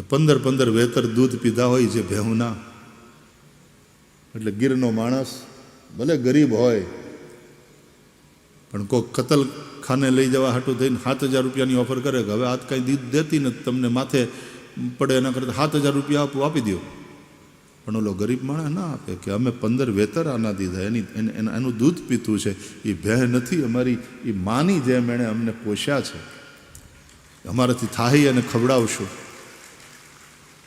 કે પંદર પંદર વેતર દૂધ પીધા હોય જે ભેહુના. એટલે ગીરનો માણસ ભલે ગરીબ હોય, પણ કોઈક કતલ ખાને લઈ જવા હાટું થઈને સાત હજાર રૂપિયાની ઓફર કરે કે હવે આજ કાંઈ દીધ દેતી નથી, તમને માથે પડે એના કરતાં સાત હજાર રૂપિયા આપું, આપી દો પણ ઓલો ગરીબ માણસ ના આપે કે અમે પંદર વેતર આના દીધા, એને- એનું દૂધ પીતું છે એ ભેહ નથી અમારી એ માની જેમ એણે અમને પોષ્યા છે. અમારાથી થાહી અને ખવડાવશું.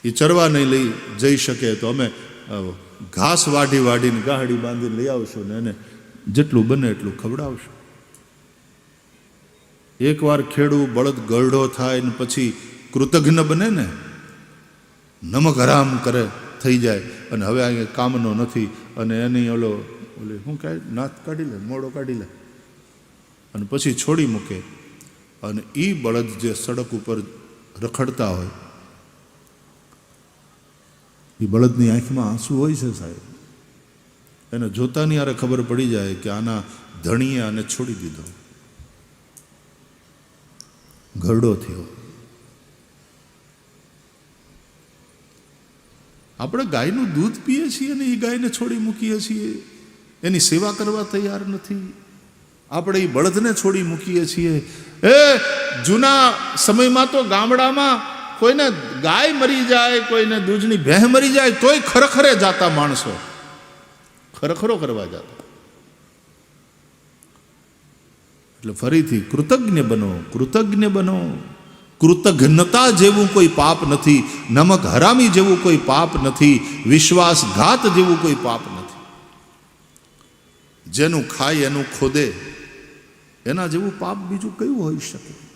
એ ચરવા નહીં લઈ જઈ શકે તો અમે ઘાસ વાઢી વાઢીને ગાહડી બાંધીને લઈ આવશું ને એને જેટલું બને એટલું ખવડાવશું. એકવાર ખેડૂ બળદ ગરડો થાય ને પછી કૃતજ્ઞ બને ને, નમક હરામ કરે, થઈ જાય અને હવે અહીંયા કામનો નથી અને એની ઓલો, ઓલી શું કહે નાથ કાઢી લે મોડો કાઢી લે અને પછી છોડી મૂકે. અને એ બળદ જે સડક ઉપર રખડતા હોય એ બળદની આંખમાં આંસુ હોય છે સાહેબ? એને જોતાની યારે ખબર પડી જાય કે આના ધણીએ આને છોડી દીધો. ઘરડો થયો. આપણે ગાયનું દૂધ પીએ છીએ અને એ ગાયને છોડી મૂકીએ છીએ. એની સેવા કરવા તૈયાર નથી. આપણે એ બળદને છોડી મૂકીએ છીએ. એ, જૂના સમયમાં તો ગામડામાં કોઈને ગાય મરી જાય, કોઈને દૂધની ભેહ મરી જાય, તોય ખરેખરે જાતા માણસો. ખરેખરો કરવા જતા. એટલે ફરીથી કૃતજ્ઞ બનો કૃતજ્ઞ બનો. કૃતજ્ઞતા જેવું કોઈ પાપ નથી, નમક હરામી જેવું કોઈ પાપ નથી, વિશ્વાસઘાત જેવું કોઈ પાપ નથી. જેનું ખાય એનું ખોદે, એના જેવું પાપ બીજું કયું હોઈ શકે?